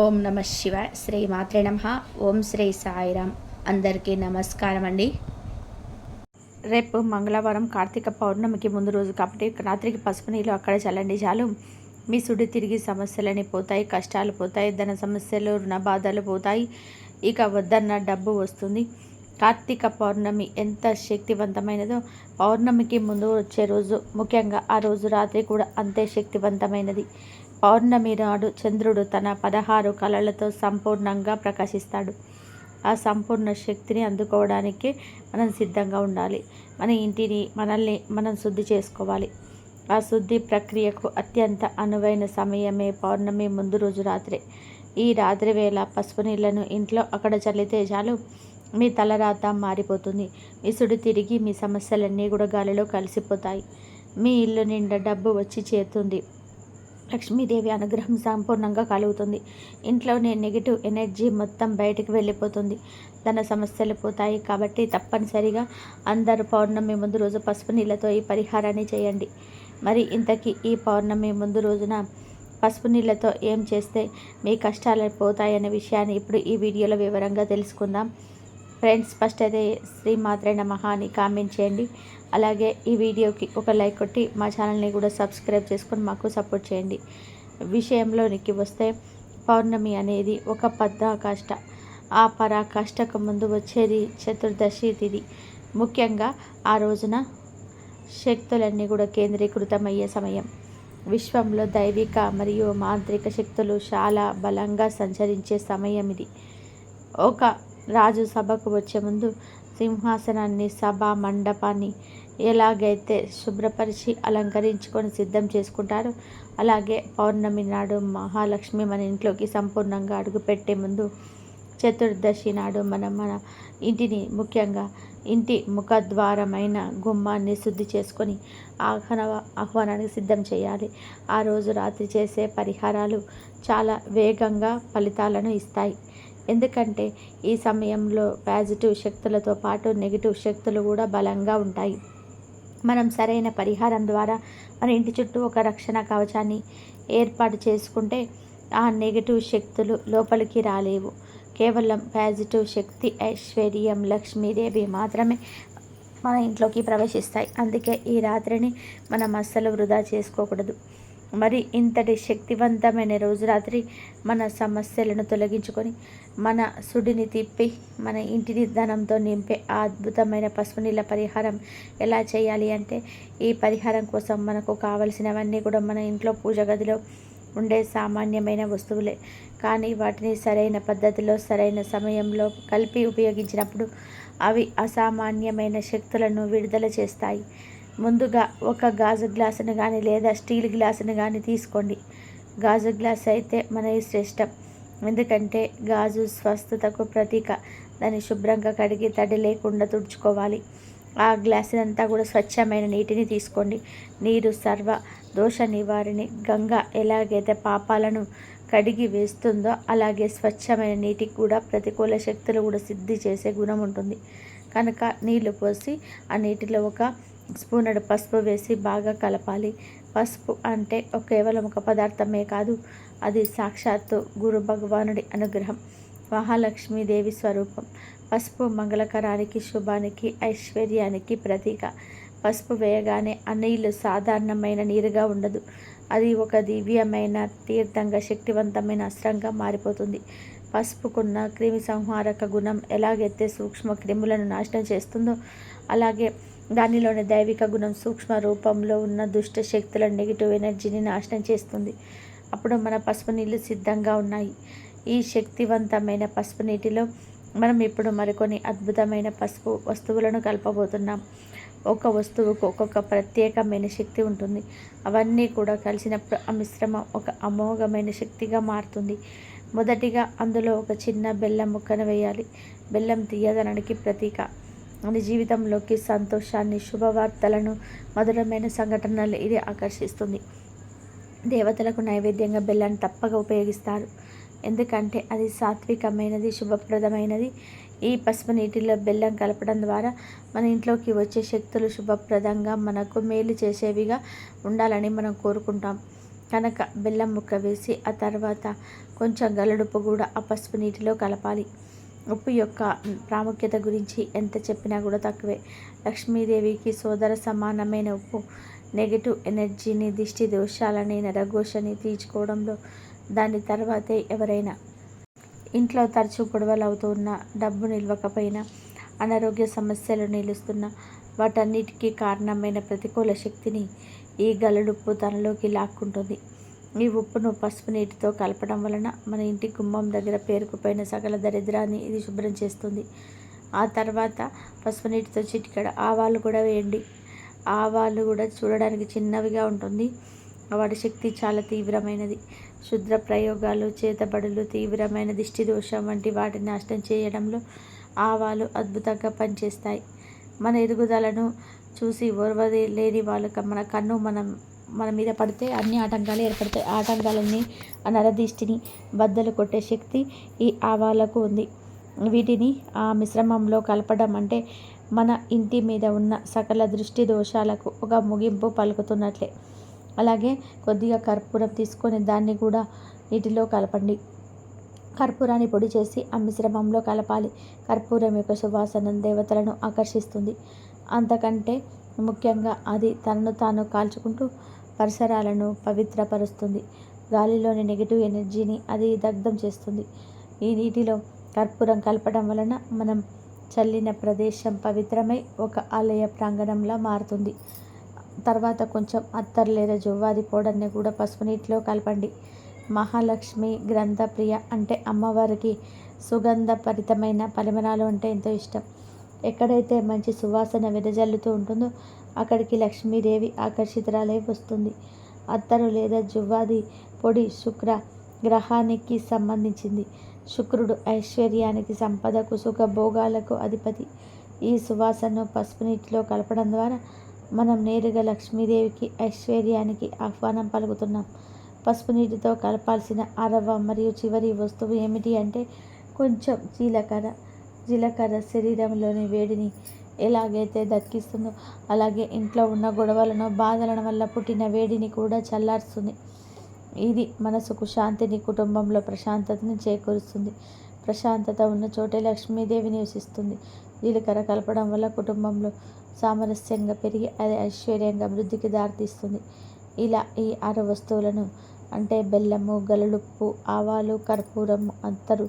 ఓం నమ శివ శ్రీ మాత్రే నమ ఓం శ్రీ సాయిరామ్. అందరికీ నమస్కారం అండి రేపు మంగళవారం కార్తీక పౌర్ణమికి ముందు రోజు కాబట్టి రాత్రికి పసుపు నీళ్ళు అక్కడ చల్లండి చాలు. మీ సుడి తిరిగి సమస్యలని పోతాయి కష్టాలు పోతాయి ధన సమస్యలు రుణ బాధలు పోతాయి. ఇక వద్దన్న డబ్బు వస్తుంది. కార్తీక పౌర్ణమి ఎంత శక్తివంతమైనదో పౌర్ణమికి ముందు వచ్చే రోజు ముఖ్యంగా ఆ రోజు రాత్రి కూడా అంతే శక్తివంతమైనది. పౌర్ణమి నాడు చంద్రుడు తన పదహారు కళలతో సంపూర్ణంగా ప్రకాశిస్తాడు. ఆ సంపూర్ణ శక్తిని అందుకోవడానికి మనం సిద్ధంగా ఉండాలి. మన ఇంటిని మనల్ని మనం శుద్ధి చేసుకోవాలి. ఆ శుద్ధి ప్రక్రియకు అత్యంత అనువైన సమయమే పౌర్ణమి ముందు రోజు రాత్రి. ఈ రాత్రి వేళ పసుపు నీళ్ళను ఇంట్లో అక్కడ చల్లితే చాలు. మీ తలరాత మారిపోతుంది. విసుడు తిరిగి మీ సమస్యలన్నీ కూడా గాలిలో కలిసిపోతాయి. మీ ఇల్లు నిండా డబ్బు వచ్చి చేరుతుంది. లక్ష్మీదేవి అనుగ్రహం సంపూర్ణంగా కలుగుతుంది. ఇంట్లోనే నెగిటివ్ ఎనర్జీ మొత్తం బయటికి వెళ్ళిపోతుంది. ధన సమస్యలు పోతాయి కాబట్టి తప్పనిసరిగా అందరు పౌర్ణమి ముందు రోజు పసుపు నీళ్ళతో ఈ పరిహారాన్ని చేయండి. మరి ఇంతకీ ఈ పౌర్ణమి ముందు రోజున పసుపు నీళ్ళతో ఏం చేస్తే మీ కష్టాలు పోతాయనే విషయాన్ని ఇప్పుడు ఈ వీడియోలో వివరంగా తెలుసుకుందాం. ఫ్రెండ్స్ ఫస్ట్ అయితే శ్రీ మాత్రే అని కామెంట్ చేయండి. అలాగే ఈ వీడియోకి ఒక లైక్ కొట్టి మా ఛానల్ని కూడా సబ్స్క్రైబ్ చేసుకొని మాకు సపోర్ట్ చేయండి. విషయంలోనికి వస్తే పౌర్ణమి అనేది ఒక పరాకాష్ట ఆ పరాకాష్టకు ముందు వచ్చేది చతుర్దశి తిథి ముఖ్యంగా ఆ రోజున శక్తులన్నీ కూడా కేంద్రీకృతమయ్యే సమయం. విశ్వంలో దైవిక మరియు మాంత్రిక శక్తులు చాలా బలంగా సంచరించే సమయం ఇది ఒక రాజు సభకు వచ్చే ముందు సింహాసనాన్ని సభ మండపాన్ని ఎలాగైతే శుభ్రపరిచి అలంకరించుకొని సిద్ధం చేసుకుంటారో అలాగే పౌర్ణమి నాడు మహాలక్ష్మి మన ఇంట్లోకి సంపూర్ణంగా అడుగుపెట్టే ముందు చతుర్దశి నాడు మనం మన ఇంటిని ముఖ్యంగా ఇంటి ముఖద్వారమైన గుమ్మాన్ని శుద్ధి చేసుకొని ఆహ్వాన ఆహ్వానానికి సిద్ధం చేయాలి. ఆ రోజు రాత్రి చేసే పరిహారాలు చాలా వేగంగా ఫలితాలను ఇస్తాయి. ఎందుకంటే ఈ సమయంలో పాజిటివ్ శక్తులతో పాటు నెగిటివ్ శక్తులు కూడా బలంగా ఉంటాయి. మనం సరైన పరిహారం ద్వారా మన ఇంటి చుట్టూ ఒక రక్షణ కవచాన్ని ఏర్పాటు చేసుకుంటే ఆ నెగిటివ్ శక్తులు లోపలికి రాలేవు. కేవలం పాజిటివ్ శక్తి ఐశ్వర్యం లక్ష్మీదేవి మాత్రమే మన ఇంట్లోకి ప్రవేశిస్తాయి. అందుకే ఈ రాత్రిని మనం అస్సలు వృధా చేసుకోకూడదు. మరి ఇంతటి శక్తివంతమైన రోజు రాత్రి మన సమస్యలను తొలగించుకొని మన సుడిని తిప్పి మన ఇంటిని ధనంతో నింపే ఆ అద్భుతమైన పసుపు నీళ్ళ పరిహారం ఎలా చేయాలి అంటే ఈ పరిహారం కోసం మనకు కావలసినవన్నీ కూడా మన ఇంట్లో పూజ గదిలో ఉండే సామాన్యమైన వస్తువులే. కానీ వాటిని సరైన పద్ధతిలో సరైన సమయంలో కలిపి ఉపయోగించినప్పుడు అవి అసామాన్యమైన శక్తులను విడుదల చేస్తాయి. ముందుగా ఒక గాజు గ్లాసును కానీ లేదా స్టీల్ గ్లాసును కానీ తీసుకోండి. గాజు గ్లాస్ అయితే మన శ్రేష్టం. ఎందుకంటే గాజు స్వస్థతకు ప్రతీక. దాన్ని శుభ్రంగా కడిగి తడి లేకుండా తుడుచుకోవాలి. ఆ గ్లాసునంతా కూడా స్వచ్ఛమైన నీటిని తీసుకోండి. నీరు సర్వ దోష నివారిణి. గంగ ఎలాగైతే పాపాలను కడిగి వేస్తుందో అలాగే స్వచ్ఛమైన నీటికి కూడా ప్రతికూల శక్తులు కూడా సిద్ధి చేసే గుణం ఉంటుంది. కనుక నీళ్ళు పోసి ఆ నీటిలో ఒక స్పూనడు పసుపు వేసి బాగా కలపాలి. పసుపు అంటే కేవలం ఒక పదార్థమే కాదు అది సాక్షాత్తు గురు భగవానుడి అనుగ్రహం మహాలక్ష్మీదేవి స్వరూపం. పసుపు మంగళకరానికి శుభానికి ఐశ్వర్యానికి ప్రతీక. పసుపు వేయగానే ఆ నీళ్ళు సాధారణమైన నీరుగా ఉండదు. అది ఒక దివ్యమైన తీర్థంగా శక్తివంతమైన అస్త్రంగా మారిపోతుంది. పసుపుకున్న క్రిమి సంహారక గుణం ఎలాగైతే సూక్ష్మ క్రిములను నాశనం చేస్తుందో అలాగే దానిలోని దైవిక గుణం సూక్ష్మ రూపంలో ఉన్న దుష్ట శక్తుల నెగిటివ్ ఎనర్జీని నాశనం చేస్తుంది. అప్పుడు మన పసుపు నీళ్ళు సిద్ధంగా ఉన్నాయి. ఈ శక్తివంతమైన పసుపు నీటిలో మనం ఇప్పుడు మరికొన్ని అద్భుతమైన పసుపు వస్తువులను కలపబోతున్నాం. ఒక వస్తువుకు ఒక్కొక్క ప్రత్యేకమైన శక్తి ఉంటుంది. అవన్నీ కూడా కలిసినప్పుడు ఆ మిశ్రమం ఒక అమోఘమైన శక్తిగా మారుతుంది. మొదటిగా అందులో ఒక చిన్న బెల్లం ముక్కను వేయాలి. బెల్లం తీయదనానికి ప్రతీక. మన జీవితంలోకి సంతోషాన్ని శుభవార్తలను మధురమైన సంఘటనలు ఇది ఆకర్షిస్తుంది. దేవతలకు నైవేద్యంగా బెల్లాన్ని తప్పక ఉపయోగిస్తారు. ఎందుకంటే అది సాత్వికమైనది శుభప్రదమైనది. ఈ పసుపు నీటిలో బెల్లం కలపడం ద్వారా మన ఇంట్లోకి వచ్చే శక్తులు శుభప్రదంగా మనకు మేలు చేసేవిగా ఉండాలని మనం కోరుకుంటాం. కనుక బెల్లం ముక్క వేసి ఆ తర్వాత కొంచెం గలడుపు కూడా ఆ పసుపు నీటిలో కలపాలి. ఉప్పు యొక్క ప్రాముఖ్యత గురించి ఎంత చెప్పినా కూడా తక్కువే. లక్ష్మీదేవికి సోదర సమానమైన ఉప్పు నెగిటివ్ ఎనర్జీని దిష్టి దోషాలని నరఘోషని తీర్చుకోవడంలో దాని తర్వాతే ఎవరైనా ఇంట్లో తరచూ గొడవలు డబ్బు నిల్వకపోయినా అనారోగ్య సమస్యలు నిలుస్తున్న వాటన్నిటికీ కారణమైన ప్రతికూల శక్తిని ఈ గలడుప్పు తనలోకి లాక్కుంటుంది. ఈ ఉప్పును పసుపు నీటితో కలపడం వలన మన ఇంటి గుమ్మం దగ్గర పేరుకుపోయిన సకల దరిద్రాన్ని ఇది శుభ్రం చేస్తుంది. ఆ తర్వాత పసుపు నీటితో చిటికడ. ఆవాలు కూడా వేయండి. ఆవాలు కూడా చూడడానికి చిన్నవిగా ఉంటుంది. వాటి శక్తి చాలా తీవ్రమైనది. శుద్ర ప్రయోగాలు చేతబడులు తీవ్రమైన దిష్టి దోషం వంటి వాటిని నాశనం చేయడంలో ఆవాలు అద్భుతంగా పనిచేస్తాయి. మన ఎదుగుదలను చూసి ఓర్వది లేని వాళ్ళు మన కన్ను మనం మన మీద పడితే అన్ని ఆటంకాలు ఏర్పడతాయి. ఆటంకాలన్నీ ఆ నరదిష్టిని బద్దలు కొట్టే శక్తి ఈ ఆవాలకు ఉంది. వీటిని ఆ మిశ్రమంలో కలపడం అంటే మన ఇంటి మీద ఉన్న సకల దృష్టి దోషాలకు ఒక ముగింపు పలుకుతున్నట్లే. అలాగే కొద్దిగా కర్పూరం తీసుకొని దాన్ని కూడా నీటిలో కలపండి. కర్పూరాన్ని పొడి చేసి ఆ మిశ్రమంలో కలపాలి. కర్పూరం యొక్క సువాసన దేవతలను ఆకర్షిస్తుంది. అంతకంటే ముఖ్యంగా అది తనను తాను కాల్చుకుంటూ పరిసరాలను పవిత్రపరుస్తుంది. గాలిలోని నెగిటివ్ ఎనర్జీని అది దగ్ధం చేస్తుంది. ఈ నీటిలో కర్పూరం కలపడం వలన మనం చల్లిన ప్రదేశం పవిత్రమై ఒక ఆలయ ప్రాంగణంలా మారుతుంది. తర్వాత కొంచెం అత్తర్ లేదా జువ్వాది పౌడర్ని కూడా పసుపు నీటిలో కలపండి. మహాలక్ష్మి గ్రంథప్రియ అంటే అమ్మవారికి సుగంధభరితమైన పరిమళాలు అంటే ఎంతో ఇష్టం. ఎక్కడైతే మంచి సువాసన వెదజల్లుతూ ఉంటుందో అక్కడికి లక్ష్మీదేవి ఆకర్షితురాలై వస్తుంది. అత్తరు లేదా జువ్వాది పొడి శుక్ర గ్రహానికి సంబంధించింది. శుక్రుడు ఐశ్వర్యానికి సంపదకు సుఖ భోగాలకు అధిపతి. ఈ సువాసనను పసుపు నీటిలో కలపడం ద్వారా మనం నేరుగా లక్ష్మీదేవికి ఐశ్వర్యానికి ఆహ్వానం పలుకుతున్నాం. పసుపు నీటితో కలపాల్సిన అరవ మరియు చివరి వస్తువు ఏమిటి అంటే కొంచెం జీలకర్ర. జీలకర్ర శరీరంలోని వేడిని ఎలాగైతే దక్కిస్తుందో అలాగే ఇంట్లో ఉన్న గొడవలను బాధలను వల్ల పుట్టిన వేడిని కూడా చల్లారుస్తుంది. ఇది మనసుకు శాంతిని కుటుంబంలో ప్రశాంతతని చేకూరుస్తుంది. ప్రశాంతత ఉన్న చోటే లక్ష్మీదేవి నివసిస్తుంది. జీలకర్ర కలపడం వల్ల కుటుంబంలో సామరస్యంగా పెరిగి అది ఐశ్వర్యంగా వృద్ధికి దారితీస్తుంది. ఇలా ఈ ఆరు వస్తువులను అంటే బెల్లము గలలుప్పు ఆవాలు కర్పూరము అంతరు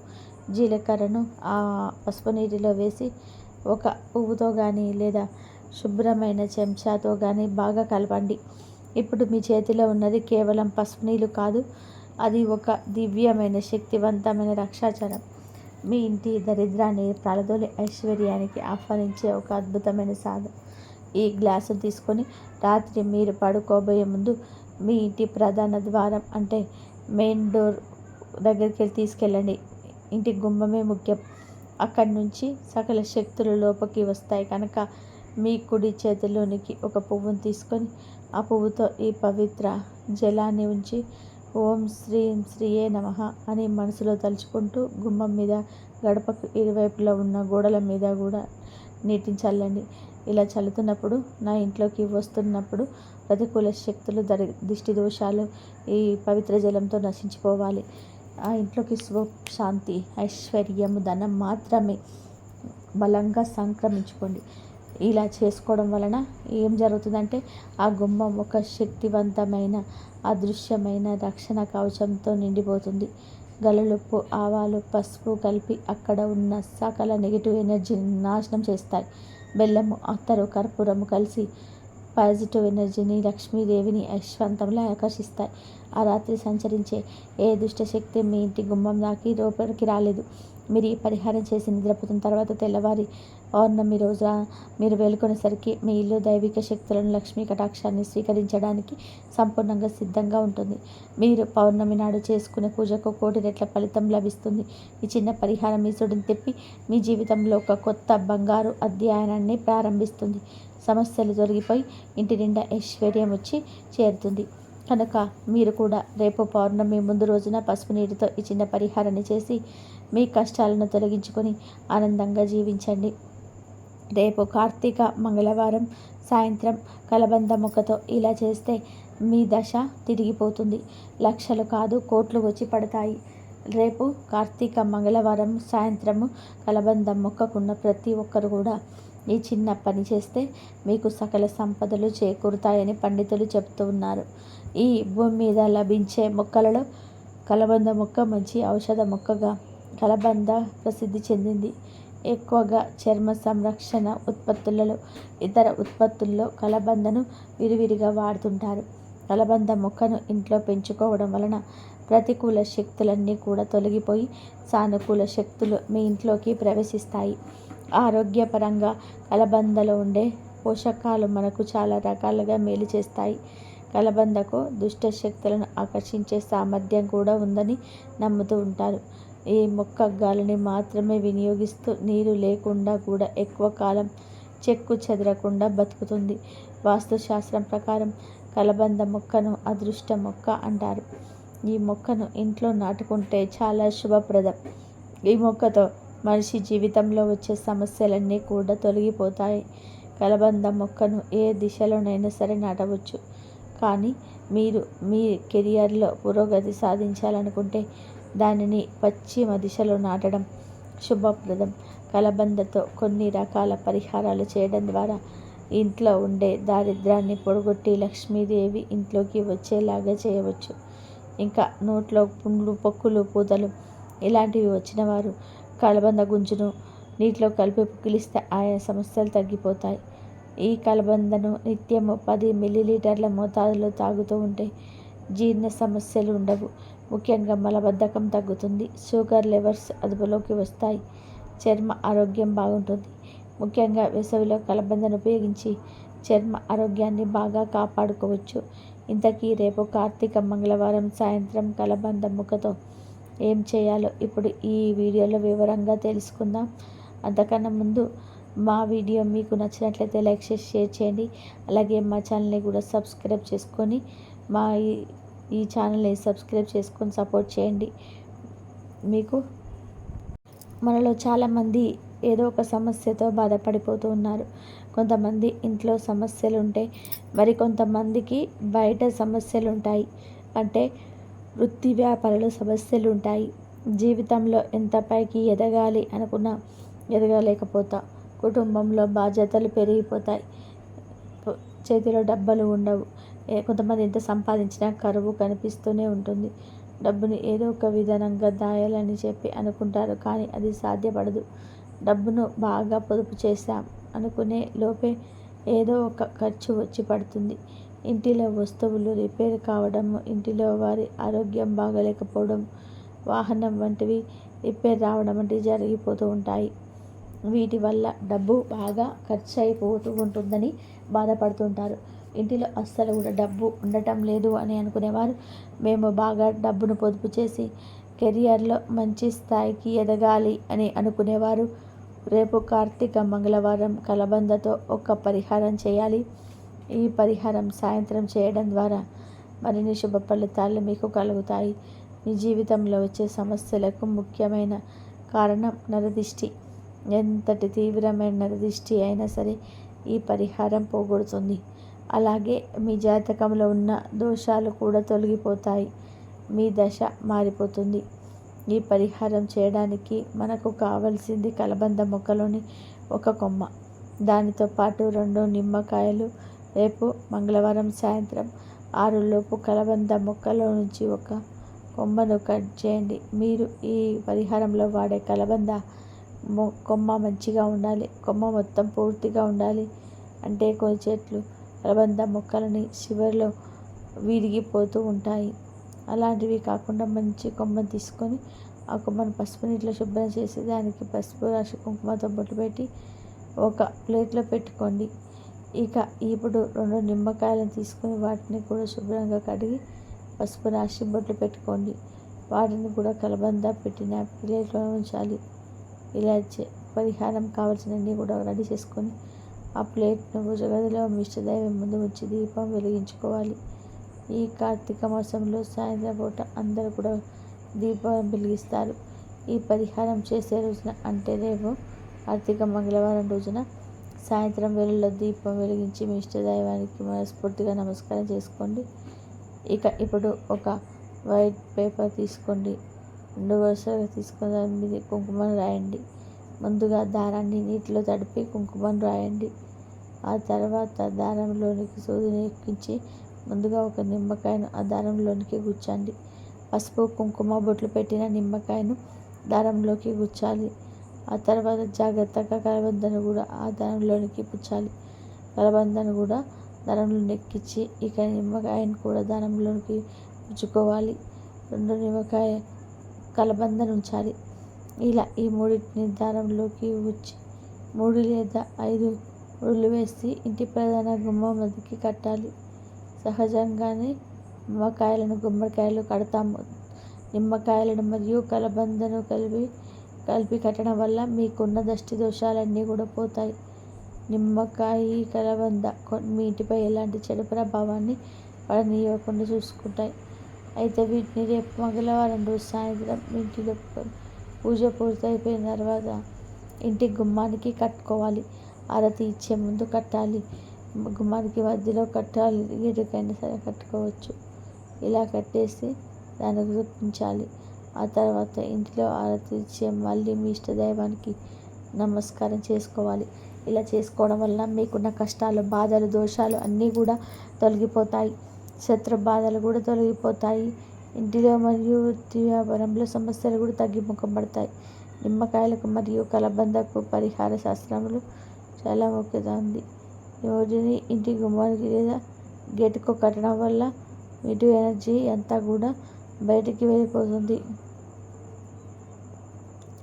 జీలకర్రను ఆ పసుపు నీటిలో వేసి ఒక పువ్వుతో కానీ లేదా శుభ్రమైన చెంచాతో కానీ బాగా కలపండి. ఇప్పుడు మీ చేతిలో ఉన్నది కేవలం పసుపు నీళ్ళు కాదు అది ఒక దివ్యమైన శక్తివంతమైన రక్షాచరం. మీ ఇంటి దరిద్రాన్ని ప్రాలదోలి ఐశ్వర్యానికి ఆహ్వానించే ఒక అద్భుతమైన సాధన ఈ గ్లాసు తీసుకొని రాత్రి మీరు పడుకోబోయే ముందు మీ ఇంటి ప్రధాన ద్వారం అంటే మెయిన్ డోర్ దగ్గరికి వెళ్ళి తీసుకెళ్ళండి. ఇంటి గుమ్మమే ముఖ్యం. అక్కడి నుంచి సకల శక్తులు లోపలికి వస్తాయి కనుక మీ కుడి చేతిలోనికి ఒక పువ్వును తీసుకొని ఆ పువ్వుతో ఈ పవిత్ర జలాన్ని ఉంచి ఓం శ్రీం శ్రీయే నమ అని మనసులో తలుచుకుంటూ గుమ్మం మీద గడపకు ఇరువైపులా ఉన్న గోడల మీద కూడా నీటిని చల్లండి ఇలా చల్లుతున్నప్పుడు నా ఇంట్లోకి వస్తున్నప్పుడు ప్రతికూల శక్తులు దరి దిష్టి దోషాలు ఈ పవిత్ర జలంతో నశించిపోవాలి. ఆ ఇంట్లోకి శాంతి ఐశ్వర్యము ధనం మాత్రమే. బలంగా సంక్రమించుకోండి. ఇలా చేసుకోవడం వలన ఏం జరుగుతుందంటే ఆ గుమ్మం ఒక శక్తివంతమైన అదృశ్యమైన రక్షణ కవచంతో నిండిపోతుంది. గలలుప్పు ఆవాలు పసుపు కలిపి అక్కడ ఉన్న సకల నెగిటివ్ ఎనర్జీని నాశనం చేస్తాయి. బెల్లము అత్తరు కర్పూరము కలిసి పాజిటివ్ ఎనర్జీని లక్ష్మీదేవిని ఐశ్వంతంలో ఆకర్షిస్తాయి. ఆ రాత్రి సంచరించే ఏ దుష్టశక్తి మీ ఇంటి గుమ్మం దాకి లోపలికి రాలేదు. మీరు ఈ పరిహారం చేసి నిద్రపోతున్న తర్వాత తెల్లవారి పౌర్ణమి రోజు మీరు వేలుకొనేసరికి మీ ఇల్లు దైవిక శక్తులను లక్ష్మీ కటాక్షాన్ని స్వీకరించడానికి సంపూర్ణంగా సిద్ధంగా ఉంటుంది. మీరు పౌర్ణమి నాడు చేసుకునే పూజకు కోటి రెట్ల ఫలితం లభిస్తుంది. ఈ చిన్న పరిహారం మీ సుడిని తెప్పి మీ జీవితంలో ఒక కొత్త బంగారు అధ్యయనాన్ని ప్రారంభిస్తుంది. సమస్యలు తొలగిపోయి ఇంటి నిండా ఐశ్వర్యం వచ్చి చేరుతుంది. కనుక మీరు కూడా రేపు పౌర్ణమి ముందు రోజున పసుపు నీటితో ఈ చిన్న పరిహారాన్ని చేసి మీ కష్టాలను తొలగించుకొని ఆనందంగా జీవించండి. రేపు కార్తీక మంగళవారం సాయంత్రం కలబంద మొక్కతో ఇలా చేస్తే మీ దశ తిరిగిపోతుంది. లక్షలు కాదు కోట్లు వచ్చి పడతాయి. రేపు కార్తీక మంగళవారం సాయంత్రము కలబంద మొక్కకున్న ప్రతి ఒక్కరు కూడా ఈ చిన్న పని చేస్తే మీకు సకల సంపదలు చేకూరుతాయని పండితులు చెప్తూ ఉన్నారు. ఈ భూమి మీద లభించే మొక్కలలో కలబంద మొక్క మంచి ఔషధ మొక్కగా కలబంద ప్రసిద్ధి చెందింది. ఎక్కువగా చర్మ సంరక్షణ ఉత్పత్తులలో ఇతర ఉత్పత్తుల్లో కలబందను విరివిరిగా వాడుతుంటారు. కలబంద మొక్కను ఇంట్లో పెంచుకోవడం వలన ప్రతికూల శక్తులన్నీ కూడా తొలగిపోయి సానుకూల శక్తులు మీ ఇంట్లోకి ప్రవేశిస్తాయి. ఆరోగ్యపరంగా కలబందలో ఉండే పోషకాలు మనకు చాలా రకాలుగా మేలు చేస్తాయి. కలబందకు దుష్ట శక్తులను ఆకర్షించే సామర్థ్యం కూడా ఉందని నమ్ముతూ ఉంటారు. ఈ మొక్క గాలిని మాత్రమే వినియోగిస్తూ నీరు లేకుండా కూడా ఎక్కువ కాలం చెక్కు చెదరకుండా బతుకుతుంది. వాస్తుశాస్త్రం ప్రకారం కలబంద మొక్కను అదృష్ట మొక్క అంటారు. ఈ మొక్కను ఇంట్లో నాటుకుంటే చాలా శుభప్రదం. ఈ మొక్కతో మనిషి జీవితంలో వచ్చే సమస్యలన్నీ కూడా తొలగిపోతాయి. కలబంద మొక్కను ఏ దిశలోనైనా సరే నాటవచ్చు. కానీ మీరు మీ కెరియర్లో పురోగతి సాధించాలనుకుంటే దానిని పశ్చిమ దిశలో నాటడం శుభప్రదం. కలబందతో కొన్ని రకాల పరిహారాలు చేయడం ద్వారా ఇంట్లో ఉండే దారిద్రాన్ని పొడగొట్టి లక్ష్మీదేవి ఇంట్లోకి వచ్చేలాగా చేయవచ్చు. ఇంకా నోట్లో పుండ్లు పొక్కులు పూతలు ఇలాంటివి వచ్చిన వారు కలబంద గుంజును నీటిలో కలిపి పుక్కిలిస్తే ఆయా సమస్యలు తగ్గిపోతాయి. ఈ కలబందను నిత్యము పది మిల్లీలీటర్ల మోతాదులో తాగుతూ ఉంటే జీర్ణ సమస్యలు ఉండవు. ముఖ్యంగా మలబద్ధకం తగ్గుతుంది. షుగర్ లెవెల్స్ అదుపులోకి వస్తాయి. చర్మ ఆరోగ్యం బాగుంటుంది. ముఖ్యంగా వేసవిలో కలబందను ఉపయోగించి చర్మ ఆరోగ్యాన్ని బాగా కాపాడుకోవచ్చు. ఇంతకీ రేపు కార్తీక మంగళవారం సాయంత్రం కలబంద ముఖతో ఏం చేయాలో ఇప్పుడు ఈ వీడియోలో వివరంగా తెలుసుకుందాం. అంతకన్నా ముందు మా వీడియో మీకు నచ్చినట్లయితే లైక్ చేసి షేర్ చేయండి. అలాగే మా ఛానల్ని కూడా సబ్స్క్రైబ్ చేసుకొని మా ఈ ఛానల్ని సబ్స్క్రైబ్ చేసుకొని సపోర్ట్ చేయండి. మీకు మనలో చాలామంది ఏదో ఒక సమస్యతో బాధపడిపోతూ ఉన్నారు. కొంతమంది ఇంట్లో సమస్యలు ఉంటే మరి కొంతమందికి బయట సమస్యలు ఉంటాయి అంటే వృత్తి వ్యాపారాలు సమస్యలు ఉంటాయి జీవితంలో ఎంత పైకి ఎదగాలి అనుకున్నా ఎదగలేకపోతా. కుటుంబంలో బాధ్యతలు పెరిగిపోతాయి. చేతిలో డబ్బులు ఉండవు. కొంతమంది ఎంత సంపాదించినా కరువు కనిపిస్తూనే ఉంటుంది. డబ్బుని ఏదో ఒక విధానంగా దాయాలని చెప్పి అనుకుంటారు కానీ అది సాధ్యపడదు. డబ్బును బాగా పొదుపు చేశాం అనుకునే లోపే ఏదో ఒక ఖర్చు వచ్చి పడుతుంది. ఇంటిలో వస్తువులు రిపేర్ కావడం ఇంటిలో వారి ఆరోగ్యం బాగలేకపోవడం వాహనం వంటివి రిపేర్ రావడం వంటివి జరిగిపోతూ ఉంటాయి. వీటి వల్ల డబ్బు బాగా ఖర్చు అయిపోతూ ఉంటుందని బాధపడుతుంటారు ఇంటిలో అస్సలు కూడా డబ్బు ఉండటం లేదు అని అనుకునేవారు. మేము బాగా డబ్బును పొదుపు చేసి కెరియర్లో మంచి స్థాయికి ఎదగాలి అని అనుకునేవారు. రేపు కార్తీక మంగళవారం కలబందతో ఒక పరిహారం చేయాలి. ఈ పరిహారం సాయంత్రం చేయడం ద్వారా మరిన్ని శుభ ఫలితాలు మీకు కలుగుతాయి. మీ జీవితంలో వచ్చే సమస్యలకు ముఖ్యమైన కారణం నరదిష్టి. ఎంతటి తీవ్రమైన నరదిష్టి అయినా సరే ఈ పరిహారం పోగొడుతుంది. అలాగే మీ జాతకంలో ఉన్న దోషాలు కూడా తొలగిపోతాయి. మీ దశ మారిపోతుంది. ఈ పరిహారం చేయడానికి మనకు కావలసింది కలబంద మొక్కలోని ఒక కొమ్మ. దానితో పాటు రెండు నిమ్మకాయలు. రేపు మంగళవారం సాయంత్రం ఆరులోపు కలబంద మొక్కలో నుంచి ఒక కొమ్మను కట్ చేయండి. మీరు ఈ పరిహారంలో వాడే కలబంద మొ కొమ్మ మంచిగా ఉండాలి. కొమ్మ మొత్తం పూర్తిగా ఉండాలి. అంటే కొన్ని చెట్లు కలబంద మొక్కలని చివరిలో విరిగిపోతూ ఉంటాయి. అలాంటివి కాకుండా మంచి కొమ్మ తీసుకొని ఆ కొమ్మను పసుపు నీటిలో శుభ్రం చేసి దానికి పసుపు రాసి కుంకుమతో బొట్టు పెట్టి ఒక ప్లేట్లో పెట్టుకోండి. ఇక ఇప్పుడు రెండు నిమ్మకాయలను తీసుకొని వాటిని కూడా శుభ్రంగా కడిగి పసుపు రాసి బొట్లు పెట్టుకోండి. వాటిని కూడా కలబంద పెట్టిన ప్లేట్లో ఉంచాలి. ఇలా పరిహారం కావాల్సినవన్నీ కూడా రెడీ చేసుకొని ఆ ప్లేట్ను భుజగదిలో ఇష్టదైవం ముందు ఉంచి దీపం వెలిగించుకోవాలి. ఈ కార్తీక మాసంలో సాయంత్రం పూట అందరూ కూడా దీపం వెలిగిస్తారు. ఈ పరిహారం చేసే రోజున అంటే రేపు కార్తీక మంగళవారం రోజున సాయంత్రం వేళల్లో దీపం వెలిగించి మీ ఇష్టదైవానికి మనస్ఫూర్తిగా నమస్కారం చేసుకోండి. ఇక ఇప్పుడు ఒక వైట్ పేపర్ తీసుకోండి. రెండు వరుసగా తీసుకుని దాని మీద కుంకుమను రాయండి. ముందుగా దారాన్ని నీటిలో తడిపి కుంకుమను రాయండి. ఆ తర్వాత దారంలోనికి సూదిని ఎక్కించి ముందుగా ఒక నిమ్మకాయను ఆ దారంలోనికి గుచ్చండి. పసుపు కుంకుమ బొట్లు పెట్టిన నిమ్మకాయను దారంలోకి గుచ్చాలి. ఆ తర్వాత జాగ్రత్తగా కలబందను కూడా ఆ దారంలోనికి పుచ్చాలి కలబందను కూడా దారంలో నెక్కించి ఇక నిమ్మకాయను కూడా దారంలోనికి పుచ్చుకోవాలి రెండు నిమ్మకాయ కలబందను ఉంచాలి. ఇలా ఈ మూడింటిని దారంలోకి వచ్చి మూడు లేదా ఐదు ముడులు వేసి ఇంటి ప్రధాన గుమ్మం మీదకి కట్టాలి. సహజంగానే నిమ్మకాయలను గుమ్మడికాయలు కడతాము. నిమ్మకాయలను మరియు కలబందను కలిపి కలిపి కట్టడం వల్ల మీకున్న దష్టి దోషాలన్నీ కూడా పోతాయి. నిమ్మకాయ కలబంద మీ ఇంటిపై ఎలాంటి చెడు ప్రభావాన్ని పడనీయకుండా చూసుకుంటాయి. అయితే వీటిని రేపు మంగళవారం రోజు సాయంత్రం ఇంటిలో పూజ పూర్తయిపోయిన తర్వాత ఇంటి గుమ్మానికి కట్టుకోవాలి. ఆరతి ఇచ్చే ముందు కట్టాలి. గుమ్మానికి మధ్యలో కట్టాలి. ఎటుకైనా సరే కట్టుకోవచ్చు. ఇలా కట్టేసి దాన్ని గుర్తించాలి. ఆ తర్వాత ఇంట్లో ఆరతి ఇచ్చే మళ్ళీ మీ ఇష్టదైవానికి నమస్కారం చేసుకోవాలి. ఇలా చేసుకోవడం వల్ల మీకున్న కష్టాలు బాధలు దోషాలు అన్నీ కూడా తొలగిపోతాయి. శత్రు బాధలు కూడా తొలగిపోతాయి. ఇంటిలో మరియు వృత్తి వ్యాపారంలో సమస్యలు కూడా తగ్గిముఖం పడతాయి. నిమ్మకాయలకు మరియు కలబందకు పరిహార శాస్త్రములు చాలా ముఖ్యత ఉంది రోజుని ఇంటి గుమ్మానికి లేదా గేటుకు కట్టడం వల్ల ఇటు ఎనర్జీ అంతా కూడా బయటికి వెళ్ళిపోతుంది.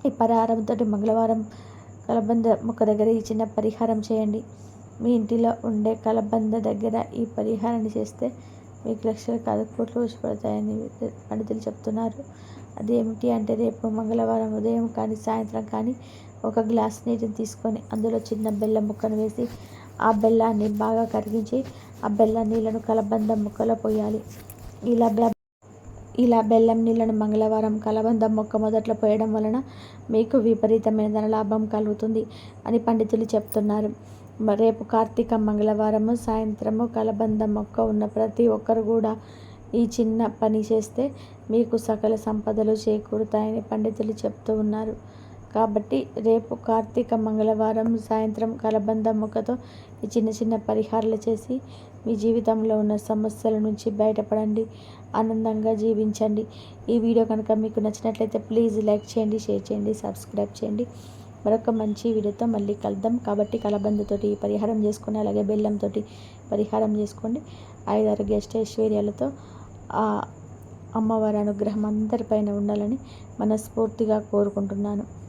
ఈ పరిహారంతో మంగళవారం కలబంద మొక్క దగ్గర ఈ చిన్న పరిహారం చేయండి. మీ ఇంటిలో ఉండే కలబంద దగ్గర ఈ పరిహారాన్ని చేస్తే మీకు లక్షలు కాదు కోట్లు వచ్చిపడతాయని పండితులు చెప్తున్నారు. అదేమిటి అంటే రేపు మంగళవారం ఉదయం కానీ సాయంత్రం కానీ ఒక గ్లాస్ నీటిని తీసుకొని అందులో చిన్న బెల్లం ముక్కను వేసి ఆ బెల్లాన్ని బాగా కరిగించి ఆ బెల్లం నీళ్ళను కలబంద ముక్కలో పోయాలి. ఇలా ఇలా బెల్లం నీళ్ళను మంగళవారం కలబంద మొక్క మొదట్లో పోయడం వలన మీకు విపరీతమైన ధన లాభం కలుగుతుంది అని పండితులు చెప్తున్నారు. రేపు కార్తీక మంగళవారము సాయంత్రము కలబంద మొక్క ఉన్న ప్రతి ఒక్కరు కూడా ఈ చిన్న పని చేస్తే మీకు సకల సంపదలు చేకూరుతాయని పండితులు చెప్తూ ఉన్నారు. కాబట్టి రేపు కార్తీక మంగళవారం సాయంత్రం కలబంద మొక్కతో ఈ చిన్న చిన్న పరిహారాలు చేసి మీ జీవితంలో ఉన్న సమస్యల నుంచి బయటపడండి ఆనందంగా జీవించండి. ఈ వీడియో కనుక మీకు నచ్చినట్లయితే ప్లీజ్ లైక్ చేయండి షేర్ చేయండి సబ్స్క్రైబ్ చేయండి. మరొక మంచి వీడియోతో మళ్ళీ కలుద్దాం. కాబట్టి కలబందతోటి పరిహారం చేసుకొని అలాగే బెల్లంతో పరిహారం చేసుకోండి. ఐదారు గెస్ట్ ఐశ్వర్యాలతో ఆ అమ్మవారి అనుగ్రహం అందరిపైన ఉండాలని మనస్ఫూర్తిగా కోరుకుంటున్నాను.